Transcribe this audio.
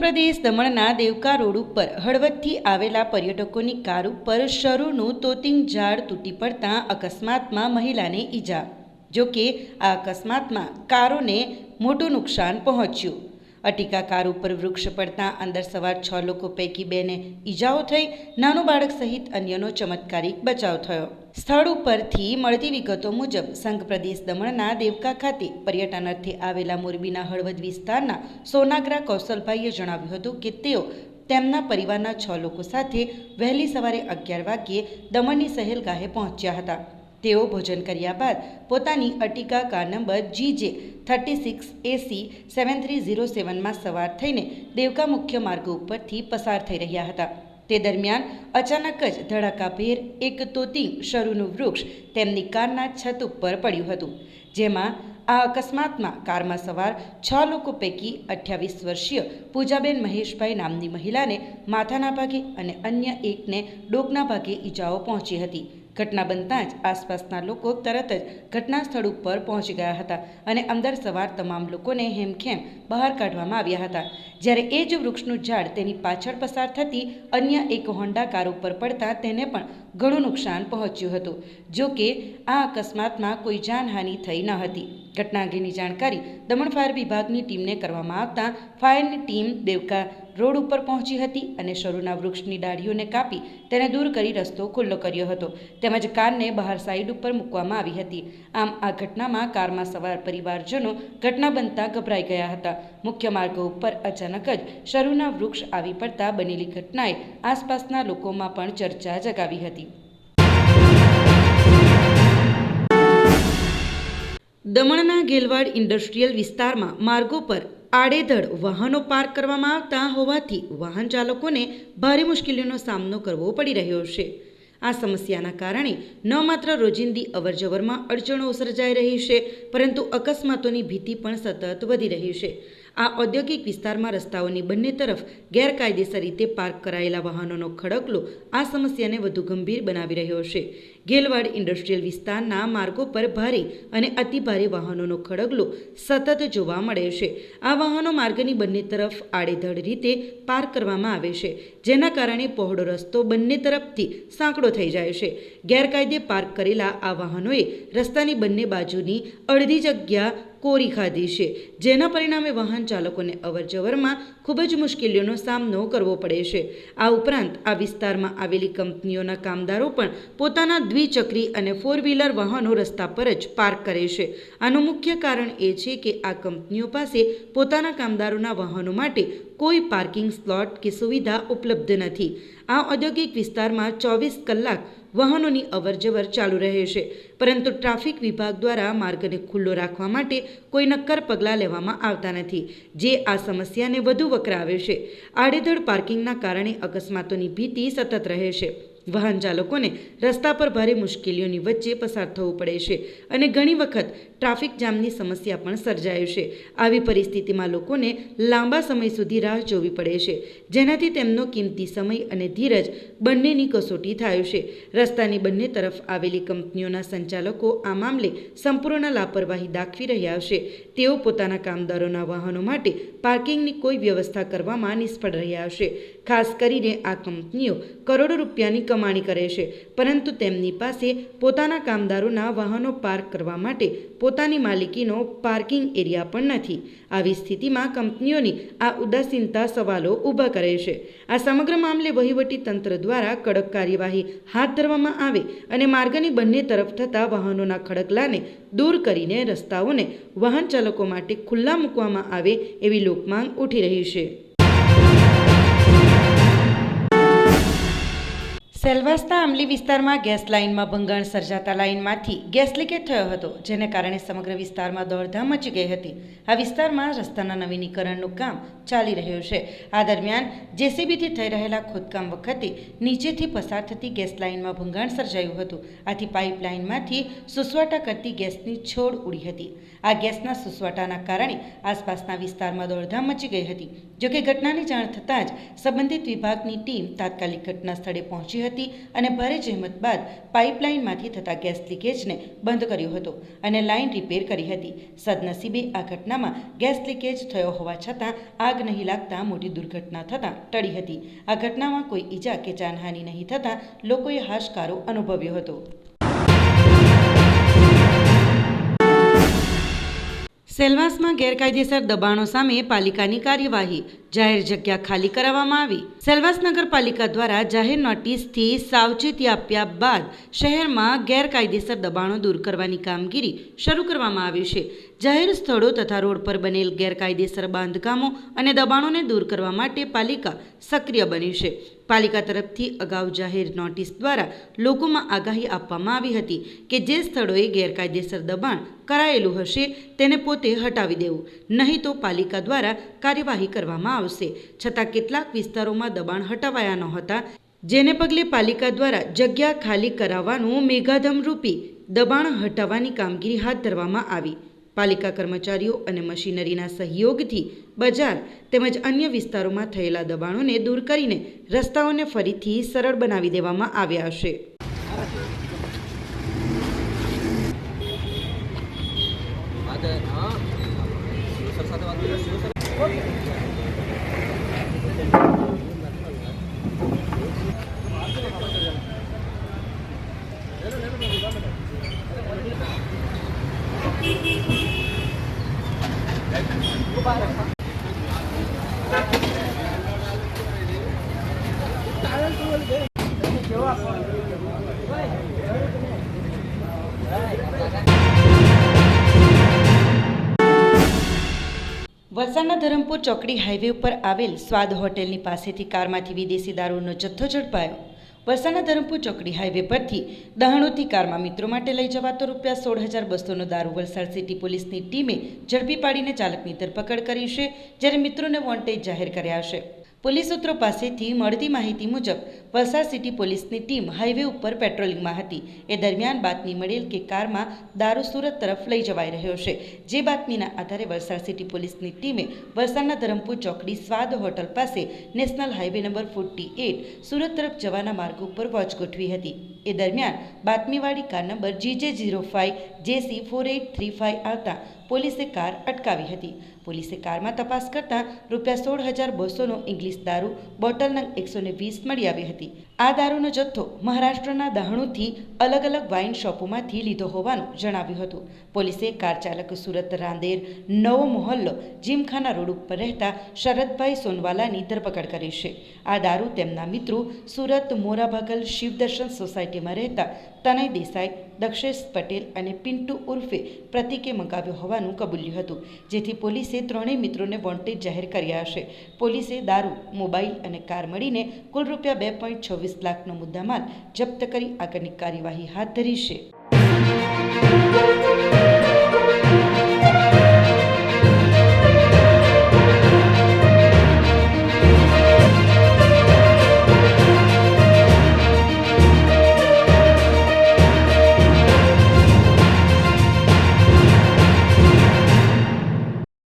પ્રદેશ દમણના દેવકા રોડ ઉપર હળવદથી આવેલા પર્યટકોની કાર ઉપર શરૂનું તોતિંગ ઝાડ તૂટી પડતા અકસ્માતમાં મહિલાને ઈજા. જો કે આ અકસ્માતમાં કારોને મોટું નુકસાન પહોંચ્યું. અટિકા કાર ઉપર વૃક્ષ પડતા અંદર સવાર છ લોકો પૈકી બેને ઈજાઓ થઈ, નાનું બાળક સહિત અન્યનો ચમત્કારિક બચાવ થયો. સ્થળ ઉપરથી મળતી વિગતો મુજબ, સંઘ પ્રદેશ દમણના દેવકા ખાતે પર્યટન અર્થે આવેલા મોરબીના હળવદ વિસ્તારના સોનાગ્રા કૌશલભાઈએ જણાવ્યું હતું કે તેઓ તેમના પરિવારના છ લોકો સાથે વહેલી સવારે અગિયાર વાગ્યે દમણની સહેલગાહે પહોંચ્યા હતા. તેઓ ભોજન કર્યા બાદ પોતાની અટિકા car number G J thirty six AC seven three zero સેવનમાં સવાર થઈને દેવકા મુખ્ય માર્ગ ઉપરથી પસાર થઈ રહ્યા હતા. તે દરમિયાન અચાનક જ ધડાકાભેર એક તોતિંગ શરૂનું વૃક્ષ તેમની કારના છત ઉપર પડ્યું હતું, જેમાં આ અકસ્માતમાં કારમાં સવાર છ લોકો પૈકી અઠ્યાવીસ વર્ષીય પૂજાબેન મહેશભાઈ નામની મહિલાને માથાના ભાગે અને અન્ય એકને ડોકના ભાગે ઈજાઓ પહોંચી હતી. ઘટના બનતાં જ આસપાસના લોકો તરત જ ઘટના સ્થળ ઉપર પહોંચી ગયા હતા અને અંદર સવાર તમામ લોકોને હેમખેમ બહાર કાઢવામાં આવ્યા હતા. જ્યારે એ જ વૃક્ષનું ઝાડ તેની પાછળ પસાર થતી અન્ય એક હોન્ડા કાર ઉપર પડતા તેને પણ ઘણું નુકસાન પહોંચ્યું હતું, જો કે આ અકસ્માતમાં કોઈ જાનહાનિ થઈ ન હતી. ઘટના અંગેની જાણકારી દમણ ફાયર વિભાગની ટીમને કરવામાં આવતા ફાયરની ટીમ દેવકા રોડ ઉપર પહોંચી હતી અને શરૂના વૃક્ષની ડાળીઓને કાપી તેને દૂર કરી રસ્તો ખુલ્લો કર્યો હતો. તેમજ કારને બહાર સાઈડ ઉપર મૂકવામાં આવી હતી. આમ આ ઘટનામાં કારમાં સવાર પરિવારજનો ઘટના બનતા ગભરાઈ ગયા હતા. મુખ્ય માર્ગો ઉપર અચાનક જ શરૂના વૃક્ષ આવી પડતા બનેલી ઘટનાએ આસપાસના લોકોમાં પણ ચર્ચા જગાવી હતી. દમણના ગેલવાડ ઇન્ડસ્ટ્રીયલ વિસ્તારમાં માર્ગો પર આડેધડ વાહનો પાર્ક કરવામાં આવતા હોવાથી વાહન ચાલકોને ભારે મુશ્કેલીઓનો સામનો કરવો પડી રહ્યો છે. આ સમસ્યાના કારણે ન માત્ર રોજિંદી અવરજવરમાં અડચણો સર્જાઈ રહી છે, પરંતુ અકસ્માતોની ભીતિ પણ સતત વધી રહી છે. આ ઔદ્યોગિક વિસ્તારમાં રસ્તાઓની બંને તરફ ગેરકાયદેસર રીતે પાર્ક કરાયેલા વાહનોનો ખડકલો આ સમસ્યાને વધુ ગંભીર બનાવી રહ્યો છે. ગેલવાડ ઇન્ડસ્ટ્રીયલ વિસ્તારના માર્ગો પર ભારે અને અતિભારે વાહનોનો ખડગલો સતત જોવા મળે છે. આ વાહનો માર્ગની બંને તરફ આડેધડ રીતે પાર્ક કરવામાં આવે છે, જેના કારણે પહોળો રસ્તો બંને તરફથી સાંકડો થઈ જાય છે. ગેરકાયદે પાર્ક કરેલા આ વાહનોએ રસ્તાની બંને બાજુની અડધી જગ્યા કોરી ખાધી છે, જેના પરિણામે વાહન ચાલકોને અવરજવરમાં ખૂબ જ મુશ્કેલીઓનો સામનો કરવો પડે છે. આ ઉપરાંત આ વિસ્તારમાં આવેલી કંપનીઓના કામદારો પણ પોતાના દ્વિચક્રી અને ફોર વ્હીલર વાહનો રસ્તા પર જ પાર્ક કરે છે. આનું મુખ્ય કારણ એ છે કે આ કંપનીઓ પાસે પોતાના કામદારોના વાહનો માટે કોઈ પાર્કિંગ સ્લોટ કે સુવિધા ઉપલબ્ધ નથી. આ ઔદ્યોગિક વિસ્તારમાં ચોવીસ કલાક વાહનોની અવરજવર ચાલુ રહે છે. પરંતુ ટ્રાફિક વિભાગ દ્વારા માર્ગને ખુલ્લો રાખવા માટે કોઈ નક્કર પગલાં લેવામાં આવતા નથી, જે આ સમસ્યાને વધુ વકરાવે છે. આડેધડ પાર્કિંગના કારણે અકસ્માતોની ભીતિ સતત રહે છે. વાહન ચાલકોને રસ્તા પર ભારે મુશ્કેલીઓની વચ્ચે પસાર થવું પડે છે અને ઘણી વખત ટ્રાફિક જામની સમસ્યા પણ સર્જાય છે. આવી પરિસ્થિતિમાં લોકોને લાંબા સમય સુધી રાહ જોવી પડે છે, જેનાથી તેમનો કિંમતી સમય અને ધીરજ બંનેની કસોટી થાય છે. રસ્તાની બંને તરફ આવેલી કંપનીઓના સંચાલકો આ મામલે સંપૂર્ણ લાપરવાહી દાખવી રહ્યા છે. તેઓ પોતાના કામદારોના વાહનો માટે પાર્કિંગની કોઈ વ્યવસ્થા કરવામાં નિષ્ફળ રહ્યા છે. ખાસ કરીને આ કંપનીઓ કરોડો રૂપિયાની કમાણી કરે છે. પરંતુ તેમની પાસે પોતાના કામદારોના વાહનો પાર્ક કરવા માટે પોતાની માલિકીનો પાર્કિંગ એરિયા પણ નથી. આવી સ્થિતિમાં કંપનીઓની આ ઉદાસીનતા સવાલો ઊભા કરે છે. આ સમગ્ર મામલે વહીવટી તંત્ર દ્વારા કડક કાર્યવાહી હાથ ધરવામાં આવે અને માર્ગની બંને તરફ થતા વાહનોના ખડકલાને દૂર કરીને રસ્તાઓને વાહન ચાલકો માટે ખુલ્લા મૂકવામાં આવે એવી લોકમાંગ ઉઠી રહી છે. સેલવાસના આમલી વિસ્તારમાં ગેસ લાઇનમાં ભંગાણ સર્જાતા લાઇનમાંથી ગેસ લીકેજ થયો હતો, જેને કારણે સમગ્ર વિસ્તારમાં દોડધામ મચી ગઈ હતી. આ વિસ્તારમાં રસ્તાના નવીનીકરણનું કામ ચાલી રહ્યું છે. આ દરમિયાન જેસીબીથી થઈ રહેલા ખોદકામ વખતે નીચેથી પસાર થતી ગેસ લાઇનમાં ભંગાણ સર્જાયું હતું. આથી પાઇપલાઇનમાંથી સુસવાટા કરતી ગેસની છોડ ઉડી હતી. આ ગેસના સુસવાટાના કારણે આસપાસના વિસ્તારમાં દોડધામ મચી ગઈ હતી, જોકે ઘટનાની જાણ થતાં જ સંબંધિત વિભાગની ટીમ તાત્કાલિક ઘટના સ્થળે પહોંચી હતી. હતી અને ભારે જહેમત બાદ પાઇપલાઇનમાંથી થતા ગેસ લીકેજને બંધ કર્યો હતો અને લાઇન રિપેર કરી હતી. સદનસીબે આ ઘટનામાં ગેસ લીકેજ થયો હોવા છતાં આગ નહીં લાગતા મોટી દુર્ઘટના થતાં ટળી હતી. આ ઘટનામાં કોઈ ઈજા કે જાનહાનિ નહીં થતાં લોકોએ હાશકારો અનુભવ્યો હતો. સેલવાસમાં ગેરકાયદેસર દબાણો સામે પાલિકાની કાર્યવાહી જાહેર જગ્યા ખાલી કરાવવામાં આવી. સેલવાસ નગરપાલિકા દ્વારા જાહેર નોટિસથી સાવચેતી આપ્યા બાદ શહેરમાં ગેરકાયદેસર દબાણો દૂર કરવાની કામગીરી શરૂ કરવામાં આવી છે. જાહેર સ્થળો તથા રોડ પર બનેલ ગેરકાયદેસર બાંધકામો અને દબાણોને દૂર કરવા માટે પાલિકા સક્રિય બની છે. પાલિકા તરફથી અગાઉ જાહેર નોટિસ દ્વારા લોકોમાં આગાહી આપવામાં આવી હતી કે જે સ્થળોએ ગેરકાયદેસર દબાણ કરાયેલું હશે તેને પોતે હટાવી દેવું. નહીં તો પાલિકા દ્વારા કાર્યવાહી કરવામાં આવશે. છતાં કેટલાક વિસ્તારોમાં દબાણ હટાવાયા નહોતા, જેને પગલે પાલિકા દ્વારા જગ્યા ખાલી કરાવવાનું મેઘાધમરૂપી દબાણ હટાવવાની કામગીરી હાથ ધરવામાં આવી. પાલિકા કર્મચારીઓ અને મશીનરીના સહયોગથી બજાર તેમજ અન્ય વિસ્તારોમાં થયેલા દબાણોને દૂર કરીને રસ્તાઓને ફરીથી સરળ બનાવી દેવામાં આવ્યા હશે. ada વલસાડના ધરમપુર ચોકડી હાઈવે ઉપર આવેલ સ્વાદ હોટેલની પાસેથી કારમાંથી વિદેશી દારૂનો જથ્થો ઝડપાયો. વલસાડના ધરમપુર ચોકડી હાઈવે પરથી દહાણુથી કારમાં મિત્રો માટે લઈ જવાતો રૂપિયા સોળ હજાર બસોનો દારૂ વલસાડ સિટી પોલીસની ટીમે ઝડપી પાડીને ચાલકની ધરપકડ કરી છે, જ્યારે મિત્રોને વોન્ટેજ જાહેર કર્યા છે. પોલીસ સૂત્રો પાસેથી મળતી માહિતી મુજબ, વલસાડ સિટી પોલીસની ટીમ હાઈવે ઉપર પેટ્રોલિંગમાં હતી. એ દરમિયાન બાતમી મળેલ કે કારમાં દારૂ સુરત તરફ લઈ જવાઈ રહ્યો છે. જે બાતમીના આધારે વલસાડ સિટી પોલીસની ટીમે વલસાડના ધરમપુર ચોકડી સ્વાદ હોટલ પાસે national highway number forty eight Surat તરફ જવાના માર્ગ ઉપર વોચ ગોઠવી હતી. એ દરમિયાન બાતમીવાળી car number GJ zero five JC four eight three five આવતા પોલીસે કાર અટકાવી હતી. પોલીસે કારમાં તપાસ કરતાં રૂપિયા સોળ હજાર બસોનો ઇંગ્લિશ દારૂ બોટલ નંગ એકસો વીસ મળી આવી હતી. આ દારૂનો જથ્થો મહારાષ્ટ્રના દહાણુથી અલગ અલગ વાઇન શોપોમાંથી લીધો હોવાનું જણાવ્યું હતું. પોલીસે કાર ચાલક સુરત રાંદેર નવો મોહલ્લો જીમખાના રોડ ઉપર રહેતા શરદભાઈ સોનવાલાની ધરપકડ કરી છે. આ દારૂ તેમના મિત્રો સુરત મોરાભાગલ શિવદર્શન સોસાયટીમાં રહેતા તનય દેસાઈ, દક્ષેશ પટેલ અને પિન્ટુ ઉર્ફે પ્રતિકે મંગાવ્યો હોવાનું કબૂલ્યું હતું. જેથી પોલીસે ત્રણેય મિત્રોને વોન્ટેજ જાહેર કર્યા છે પોલીસે દારૂ, મોબાઈલ અને કાર મળીને કુલ રૂપિયા બે પોઈન્ટ છવ્વીસ લાખનો મુદ્દામાલ જપ્ત કરી આગળની કાર્યવાહી હાથ ધરી છે.